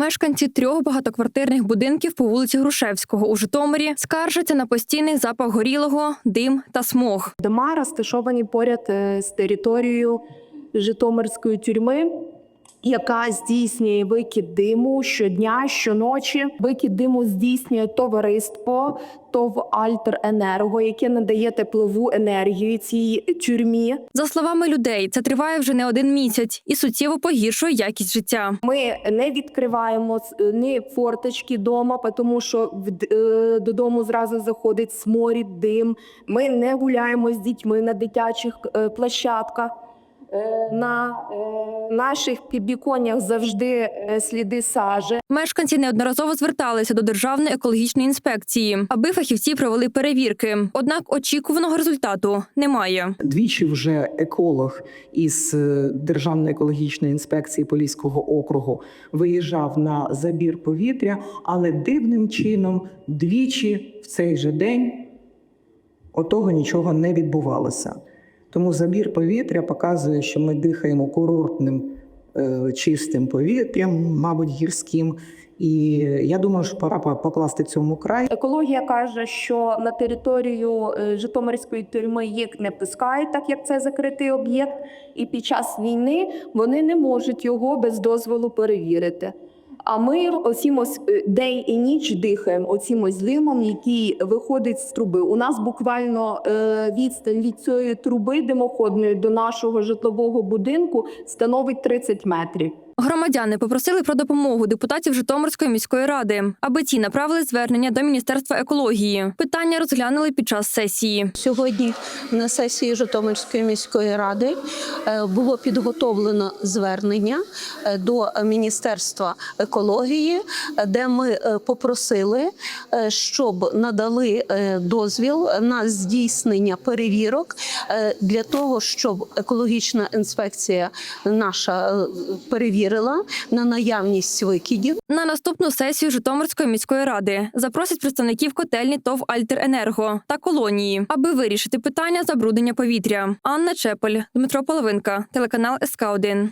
Мешканці трьох багатоквартирних будинків по вулиці Грушевського у Житомирі скаржаться на постійний запах горілого, дим та смог. Дома розташовані поряд е, з територією Житомирської тюрми, яка здійснює викид диму щодня, щоночі. Викид диму здійснює товариство ТОВ Альтеренерго, яке надає теплову енергію цій тюрмі. За словами людей, це триває вже не один місяць і суттєво погіршує якість життя. Ми не відкриваємо ні форточки дома, тому що е, додому зразу заходить сморід, дим. Ми не гуляємо з дітьми на дитячих е, площадках. На наших підвіконнях завжди е, сліди сажі. Мешканці неодноразово зверталися до Державної екологічної інспекції, аби фахівці провели перевірки. Однак очікуваного результату немає. Двічі вже еколог із е, Державної екологічної інспекції Поліського округу виїжджав на забір повітря, але дивним чином двічі в цей же день отого нічого не відбувалося. Тому забір повітря показує, що ми дихаємо курортним е, чистим повітрям, мабуть, гірським. І я думаю, що пора покласти цьому край. Екологія каже, що на територію е, Житомирської тюрми їх не пускають, так як це закритий об'єкт, і під час війни вони не можуть його без дозволу перевірити. А ми оцім ось е, день і ніч дихаємо оцім ось димом, який виходить з труби. У нас буквально е, відстань від цієї труби димоходної до нашого житлового будинку становить 30 метрів. Громадяни попросили про допомогу депутатів Житомирської міської ради, аби ті направили звернення до Міністерства екології. Питання розглянули під час сесії. Сьогодні на сесії Житомирської міської ради е, було підготовлено звернення е, до Міністерства екології, е, де ми попросили, щоб надали дозвіл на здійснення перевірок для того, щоб екологічна інспекція наша е, перевірила на наявність викидів. На наступну сесію Житомирської міської ради запросять представників котельні ТОВ Альтеренерго та колонії, аби вирішити питання забруднення повітря. Анна Чепель, Дмитро Половинка, телеканал СК 1